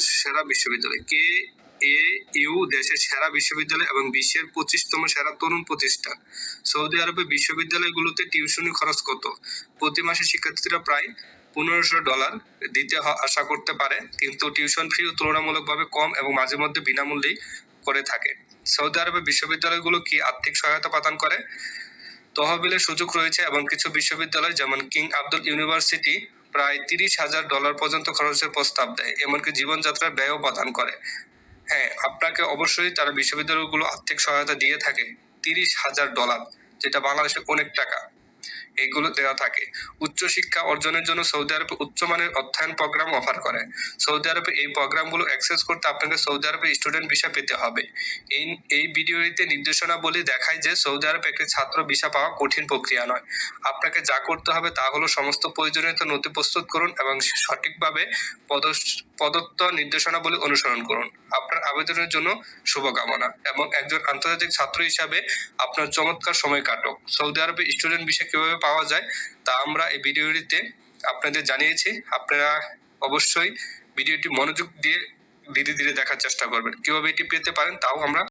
সেরা বিশ্ববিদ্যালয়। কে, এ, ইউ দেশের সেরা বিশ্ববিদ্যালয় এবং বিশ্বের পঁচিশতম সেরা তরুণ প্রতিষ্ঠান। সৌদি আরবে বিশ্ববিদ্যালয়গুলোতে টিউশনি খরচ কত? প্রতি মাসে শিক্ষার্থীরা প্রায় পনেরোশো ডলার দিতে আশা করতে পারে, কিন্তু টিউশন ফিও তুলনামূলকভাবে কম এবং মাঝে মধ্যে বিনামূল্যেই করে থাকে। সৌদি আরবে বিশ্ববিদ্যালয়গুলো কি আর্থিক সহায়তা প্রদান করে? তহবিলের সুযোগ রয়েছে এবং কিছু বিশ্ববিদ্যালয় যেমন কিং আব্দুল ইউনিভার্সিটি প্রায় তিরিশ হাজার ডলার পর্যন্ত খরচের প্রস্তাব দেয়, এমনকি জীবনযাত্রার ব্যয়ও প্রদান করে। হ্যাঁ আপনাকে অবশ্যই তারা বিশ্ববিদ্যালয়গুলো আর্থিক সহায়তা দিয়ে থাকে। তিরিশ হাজার ডলার, যেটা বাংলাদেশে অনেক টাকা। এইগুলো দেওয়া থাকে। উচ্চশিক্ষা অর্জনের জন্য সৌদি আরবে উচ্চমানের অধ্যয়ন প্রোগ্রাম অফার করে। সৌদি আরবে এই প্রোগ্রামগুলো অ্যাক্সেস করতে আপনাকে সৌদি আরবে স্টুডেন্ট ভিসা পেতে হবে। এই এই ভিডিওতে নির্দেশনা বলে দেখায় যে সৌদি আরবে একটি ছাত্র ভিসা পাওয়া কঠিন প্রক্রিয়া নয়। আপনাকে যা করতে হবে তা হলো সমস্ত প্রয়োজনীয়তা নথি প্রস্তুত করুন এবং সঠিকভাবে প্রদত্ত নির্দেশনাবলী অনুসরণ করুন। আপনার আবেদনের জন্য শুভকামনা এবং একজন আন্তর্জাতিক ছাত্র হিসাবে আপনার চমৎকার সময় কাটুক। সৌদি আরবে স্টুডেন্ট বিষয় কীভাবে পাওয়া যায় তা আমরা এই ভিডিওটিতে আপনাদের জানিয়েছি। আপনারা অবশ্যই ভিডিওটি মনোযোগ দিয়ে ধীরে ধীরে দেখার চেষ্টা করবেন। কীভাবে এটি পেতে পারেন তাও আমরা